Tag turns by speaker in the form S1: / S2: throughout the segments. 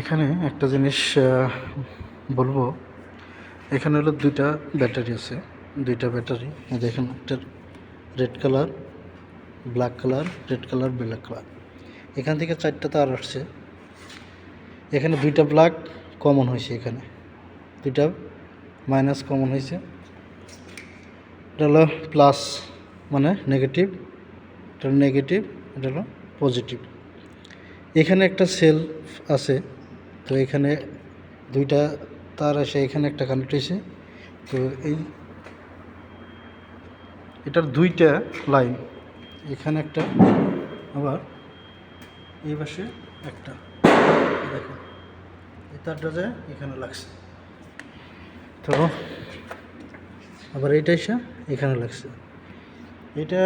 S1: এখানে একটা জিনিস বলব। এখানে হলো দুইটা ব্যাটারি আছে। দুইটা ব্যাটারি। দেখেন, একটা red colour, black colour, red colour, black colour. এখান থেকে চারটা তার আসছে। এখানে দুইটা ব্ল্যাক কমন হয়েছে এখানে। দুইটা মাইনাস কমন হয়েছে। এটা হলো প্লাস মানে নেগেটিভ, এটা নেগেটিভ, এটা হলো পজিটিভ। এখানে একটা সেল আছে। তো এখানে দুইটা তার আসে এখানে একটা কানেক্ট হয়েছে। তো এই এটার দুইটা লাইন, এখানে একটা, আবার এই পাশে একটা। দেখেন, এই তারটা যায় এখানে লাগছে। তো আবার এইটা এসে এখানে লাগছে। এটা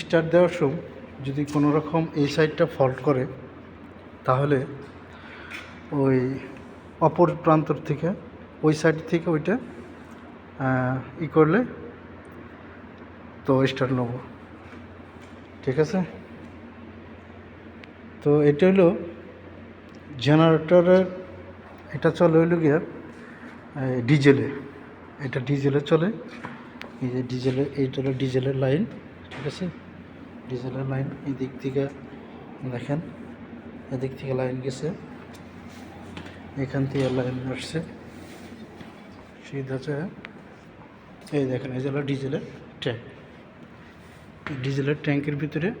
S1: স্টার্ট দেওয়ার সময় যদি কোনো রকম এই সাইডটা ফল্ট করে, তাহলে ওই অপর প্রান্তর থেকে, ওই সাইড থেকে ওইটা ই করলে তো স্টার্ট নেব। ঠিক আছে? তো এটা হলো জেনারেটরের এটা চলে হইল গিয়া ডিজেলে এটা ডিজেলে চলে। এই যে ডিজেলের এইটা হলো ডিজেলের লাইন ঠিক আছে? ডিজেলের লাইন এই দিক থেকে দেখেন, এদিক থেকে লাইন গেছে। এখান থেকে লাইন আসছে। সিধা যায় এই দেখেন, এই যে ডিজেলের ট্যাঙ্ক। ডিজেলের ট্যাঙ্কের ভিতরে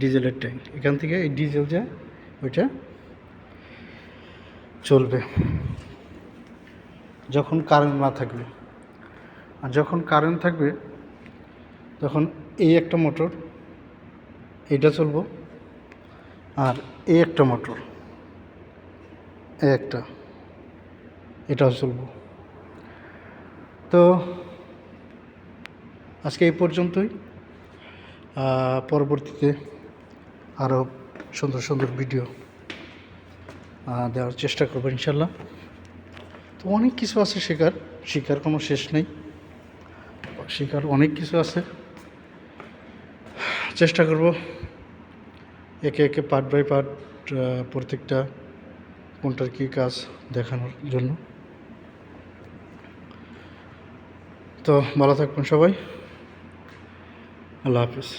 S1: ডিজেলের ট্যাঙ্ক। এখান থেকে এই ডিজেল যায় ওইটা চলবে। যখন কারেন্ট না থাকবে। আর যখন কারেন্ট থাকবে, তখন এই একটা মোটর এটা চলবো। আর এই একটা মোটর এই একটা এটাও চলবো। তো আজকে এই পর্যন্তই। পরবর্তীতে আরও সুন্দর সুন্দর ভিডিও দেওয়ার চেষ্টা করব ইনশাল্লাহ। তো অনেক কিছু আছে শেখার শেখার কোনো শেষ নেই। শেখার অনেক কিছু আছে। চেষ্টা করব। একে একে পার্ট বাই পার্ট প্রত্যেকটা কোনটার কী কাজ দেখানোর জন্য। তো ভালো থাকবেন সবাই। আল্লাহ হাফিজ।